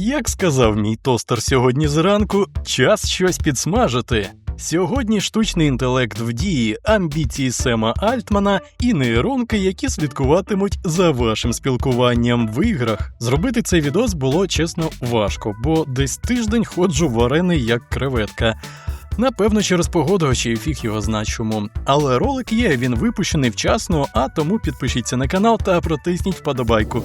Як сказав мій тостер сьогодні зранку, час щось підсмажити. Сьогодні штучний інтелект в дії, амбіції Сема Альтмана і нейронки, які слідкуватимуть за вашим спілкуванням в іграх. Зробити цей відос було чесно важко, бо десь тиждень ходжу варений як креветка. Напевно, через погоду чи фіг його зна чому. Але ролик є, він випущений вчасно, а тому підпишіться на канал та протисніть вподобайку.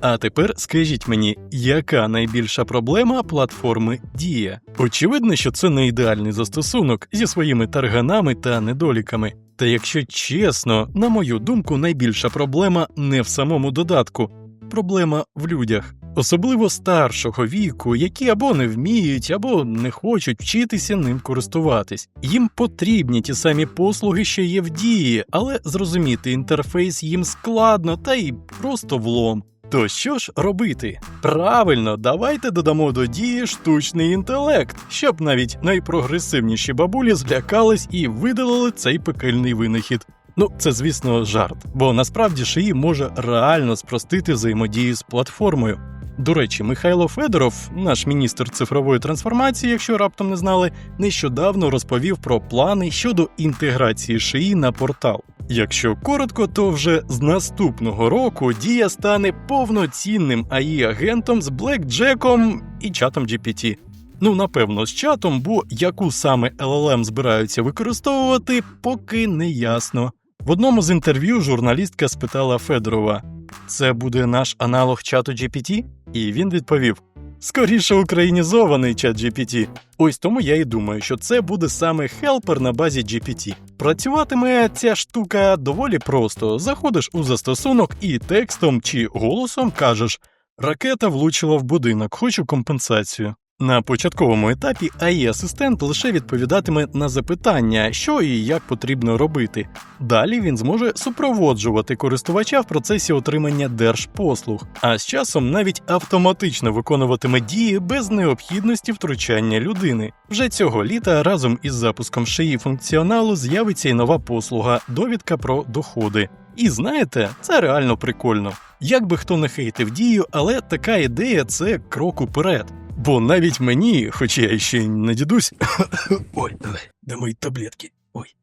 А тепер скажіть мені, яка найбільша проблема платформи Дія? Очевидно, що це не ідеальний застосунок зі своїми тарганами та недоліками. Та якщо чесно, на мою думку, найбільша проблема не в самому додатку, проблема в людях. Особливо старшого віку, які або не вміють, або не хочуть вчитися ним користуватись. Їм потрібні ті самі послуги, що є в дії, але зрозуміти інтерфейс їм складно та й просто влом. То що ж робити? Правильно, давайте додамо до дії штучний інтелект, щоб навіть найпрогресивніші бабулі злякались і видалили цей пекельний винахід. Ну, це, звісно, жарт, бо насправді шиї може реально спростити взаємодію з платформою. До речі, Михайло Федоров, наш міністр цифрової трансформації, якщо раптом не знали, нещодавно розповів про плани щодо інтеграції шиї на портал. Якщо коротко, то вже з наступного року Дія стане повноцінним ai агентом з блекджеком і чатом GPT. Ну, напевно, з чатом, бо яку саме LLM збираються використовувати, поки не ясно. В одному з інтерв'ю журналістка спитала Федорова: це буде наш аналог чату GPT? І він відповів: скоріше українізований чат GPT. Ось тому я і думаю, що це буде саме хелпер на базі GPT. Працюватиме ця штука доволі просто. Заходиш у застосунок і текстом чи голосом кажеш: ракета влучила в будинок, хочу компенсацію. На початковому етапі ai асистент лише відповідатиме на запитання, що і як потрібно робити. Далі він зможе супроводжувати користувача в процесі отримання держпослуг, а з часом навіть автоматично виконуватиме дії без необхідності втручання людини. Вже цього літа разом із запуском шиї функціоналу з'явиться і нова послуга довідка про доходи. І знаєте, це реально прикольно. Як би хто не хейтив дію, але така ідея це крок уперед. Бо навіть мені, хоч я ще не дідусь. Ой, де мої таблетки? Ой.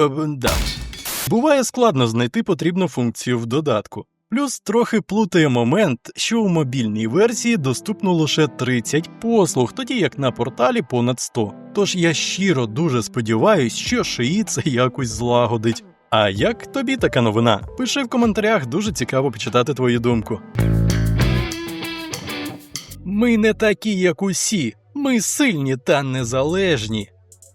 Е, да. Буває складно знайти потрібну функцію в додатку. Плюс трохи плутає момент, що у мобільній версії доступно лише 30 послуг, тоді як на порталі понад 100. Тож я щиро дуже сподіваюсь, що шиї це якось злагодить. А як тобі така новина? Пиши в коментарях, дуже цікаво почитати твою думку. Ми не такі, як усі, ми сильні та незалежні.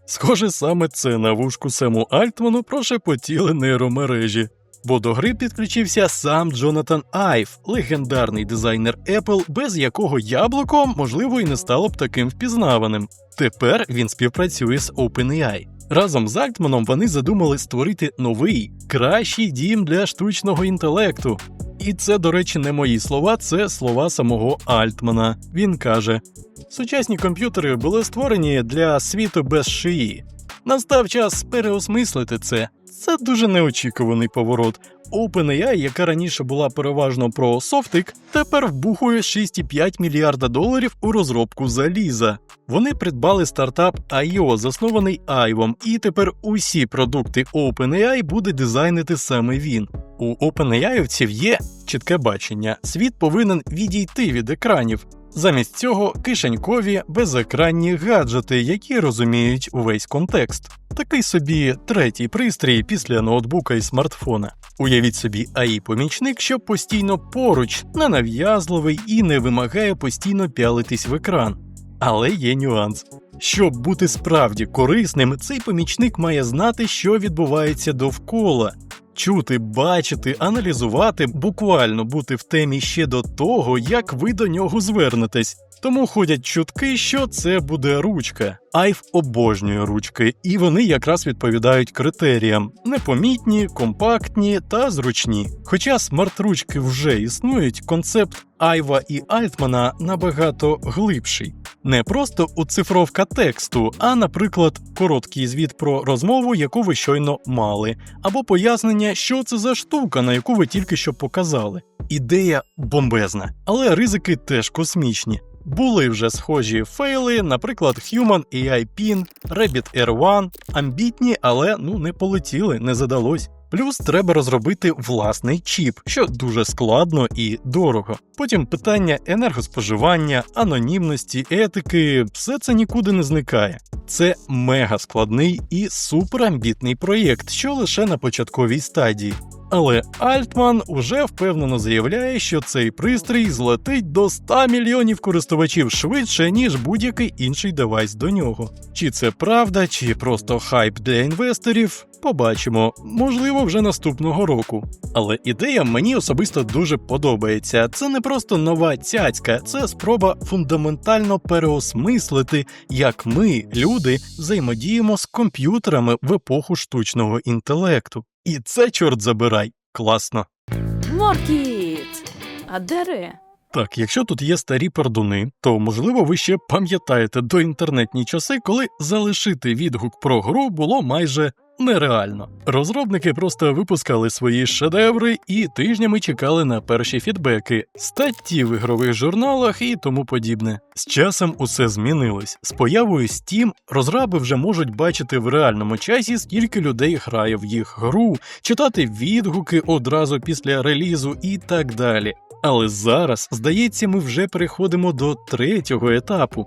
Схоже, саме це на вушку Сему Альтману прошепотіли нейромережі. Бо до гри підключився сам Джонатан Айв, легендарний дизайнер Apple, без якого яблуко, можливо, і не стало б таким впізнаваним. Тепер він співпрацює з OpenAI. Разом з Альтманом вони задумали створити новий, кращий дім для штучного інтелекту. І це, до речі, не мої слова, це слова самого Альтмана. Він каже: сучасні комп'ютери були створені для світу без шиї. Настав час переосмислити це. Це дуже неочікуваний поворот. OpenAI, яка раніше була переважно про софтик, тепер вбухує 6,5 мільярда доларів у розробку заліза. Вони придбали стартап IO, заснований Айвом, і тепер усі продукти OpenAI буде дизайнити саме він. У OpenAI є чітке бачення. Світ повинен відійти від екранів. Замість цього кишенькові безекранні гаджети, які розуміють увесь контекст. Такий собі третій пристрій після ноутбука і смартфона. Уявіть собі, ai помічник що постійно поруч, ненав'язливий і не вимагає постійно пялитись в екран. Але є нюанс. Щоб бути справді корисним, цей помічник має знати, що відбувається довкола, чути, бачити, аналізувати, буквально бути в темі ще до того, як ви до нього звернетесь. Тому ходять чутки, що це буде ручка. Айф обожнює ручки, і вони якраз відповідають критеріям: непомітні, компактні та зручні. Хоча смарт-ручки вже існують, концепт Айва і Альтмана набагато глибший. Не просто оцифровка тексту, а, наприклад, короткий звіт про розмову, яку ви щойно мали, або пояснення, що це за штука, на яку ви тільки що показали. Ідея бомбезна, але ризики теж космічні. Були вже схожі фейли, наприклад, Human AI Pin, Rabbit R1, амбітні, але ну не полетіли, не задалось. Плюс треба розробити власний чіп, що дуже складно і дорого. Потім питання енергоспоживання, анонімності, етики, все це нікуди не зникає. Це мега складний і суперамбітний проєкт, що лише на початковій стадії. Але Альтман уже впевнено заявляє, що цей пристрій злетить до 100 мільйонів користувачів швидше, ніж будь-який інший девайс до нього. Чи це правда, чи просто хайп для інвесторів, побачимо, можливо, вже наступного року. Але ідея мені особисто дуже подобається. Це не просто нова цяцька, це спроба фундаментально переосмислити, як ми, люди, взаємодіємо з комп'ютерами в епоху штучного інтелекту. І це, чорт забирай, класно. Моркіт! А де Ре? Так, якщо тут є старі пердуни, то можливо ви ще пам'ятаєте до інтернетні часи, коли залишити відгук про гру було майже нереально. Розробники просто випускали свої шедеври і тижнями чекали на перші фідбеки, статті в ігрових журналах і тому подібне. З часом усе змінилось. З появою Steam розраби вже можуть бачити в реальному часі, скільки людей грає в їх гру, читати відгуки одразу після релізу і так далі. Але зараз, здається, ми вже переходимо до третього етапу.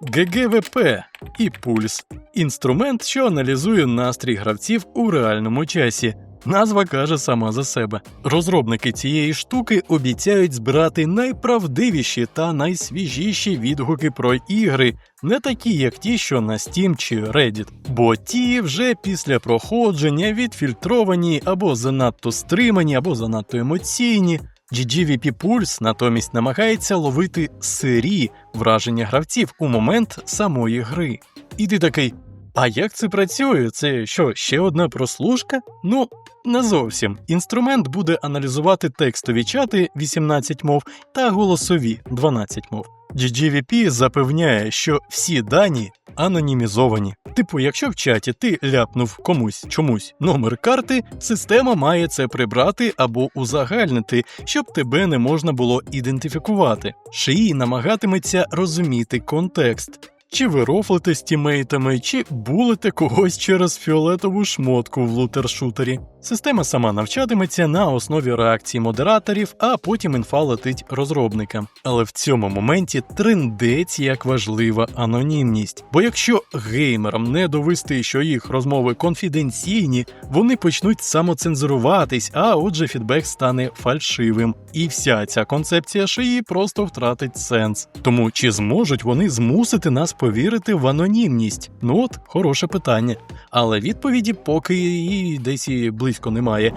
ГГВП і пульс інструмент, що аналізує настрій гравців у реальному часі. Назва каже сама за себе. Розробники цієї штуки обіцяють збирати найправдивіші та найсвіжіші відгуки про ігри, не такі, як ті, що на Steam чи Reddit, бо ті вже після проходження відфільтровані або занадто стримані, або занадто емоційні. GGVP Pulse натомість намагається ловити сирі враження гравців у момент самої гри. І ти такий. А як це працює? Це що, ще одна прослушка? Ну, не зовсім. Інструмент буде аналізувати текстові чати 18 мов та голосові 12 мов. GGVP запевняє, що всі дані анонімізовані. Типу, якщо в чаті ти ляпнув комусь чомусь номер карти, система має це прибрати або узагальнити, щоб тебе не можна було ідентифікувати. Шиї намагатиметься розуміти контекст. Чи ви рофлите з тімейтами, чи булите когось через фіолетову шмотку в лутер-шутері. Система сама навчатиметься на основі реакції модераторів, а потім інфа летить розробникам. Але в цьому моменті трендець як важлива анонімність. Бо якщо геймерам не довести, що їх розмови конфіденційні, вони почнуть самоцензуруватись, а отже, фідбек стане фальшивим. І вся ця концепція шиї просто втратить сенс. Тому чи зможуть вони змусити нас повірити в анонімність? Ну от хороше питання. Але відповіді поки і десь і близько немає.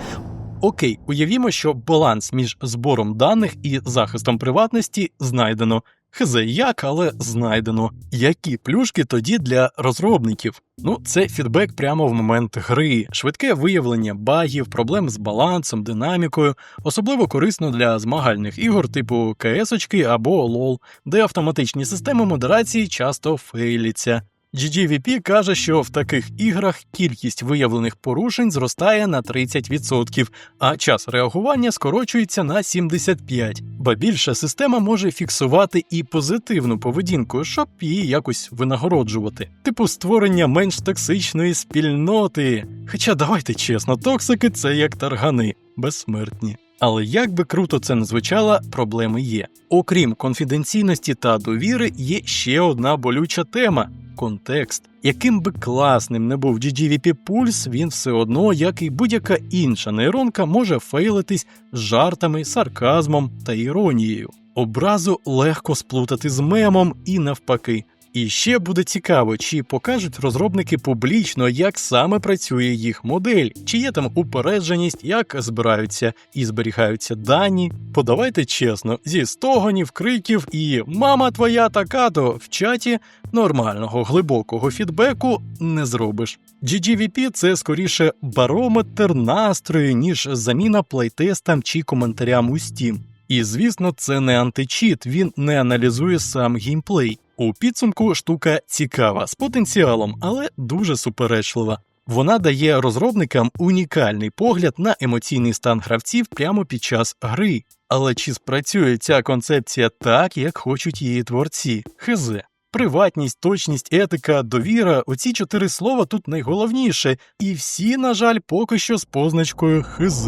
Окей, уявімо, що баланс між збором даних і захистом приватності знайдено. Хз як, але знайдено. Які плюшки тоді для розробників? Ну, це фідбек прямо в момент гри, швидке виявлення багів, проблем з балансом, динамікою, особливо корисно для змагальних ігор типу КС або LOL, де автоматичні системи модерації часто фейліться. GGVP каже, що в таких іграх кількість виявлених порушень зростає на 30%, а час реагування скорочується на 75%. Ба більше система може фіксувати і позитивну поведінку, щоб її якось винагороджувати, типу створення менш токсичної спільноти. Хоча давайте чесно, токсики це як таргани, безсмертні. Але як би круто це не звучало, проблеми є. Окрім конфіденційності та довіри, є ще одна болюча тема контекст. Яким би класним не був GGVP Pulse, він все одно, як і будь-яка інша нейронка, може фейлитись жартами, сарказмом та іронією. Образу легко сплутати з мемом і навпаки. І ще буде цікаво, чи покажуть розробники публічно, як саме працює їх модель, чи є там упередженість, як збираються і зберігаються дані. Подавайте чесно, зі стогонів, криків і мама твоя така то в чаті нормального глибокого фідбеку не зробиш. GGVP – це скоріше барометр настрою, ніж заміна плейтестам чи коментарям у Steam. І звісно, це не античіт, він не аналізує сам геймплей. У підсумку штука цікава з потенціалом, але дуже суперечлива. Вона дає розробникам унікальний погляд на емоційний стан гравців прямо під час гри. Але чи спрацює ця концепція так, як хочуть її творці? Хз. Приватність, точність, етика, довіра оці чотири слова тут найголовніше, і всі, на жаль, поки що з позначкою хз.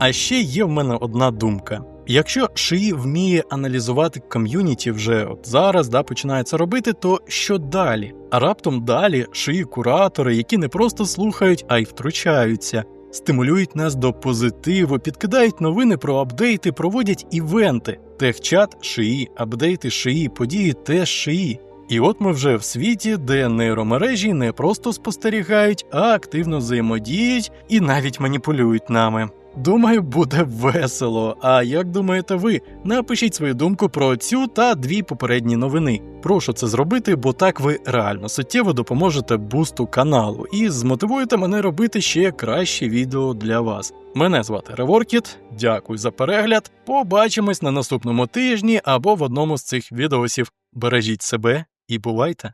А ще є в мене одна думка. Якщо Шиї вміє аналізувати ком'юніті вже от зараз да, починає це робити, то що далі? А раптом далі шиї куратори, які не просто слухають, а й втручаються, стимулюють нас до позитиву, підкидають новини про апдейти, проводять івенти, техчат шиї, апдейти шиї, події теж шиї. І от ми вже в світі, де нейромережі не просто спостерігають, а активно взаємодіють і навіть маніпулюють нами. Думаю, буде весело. А як думаєте ви? Напишіть свою думку про цю та дві попередні новини. Прошу це зробити, бо так ви реально суттєво допоможете бусту каналу і змотивуєте мене робити ще краще відео для вас. Мене звати Реворкіт. Дякую за перегляд. Побачимось на наступному тижні або в одному з цих відосів. Бережіть себе і бувайте!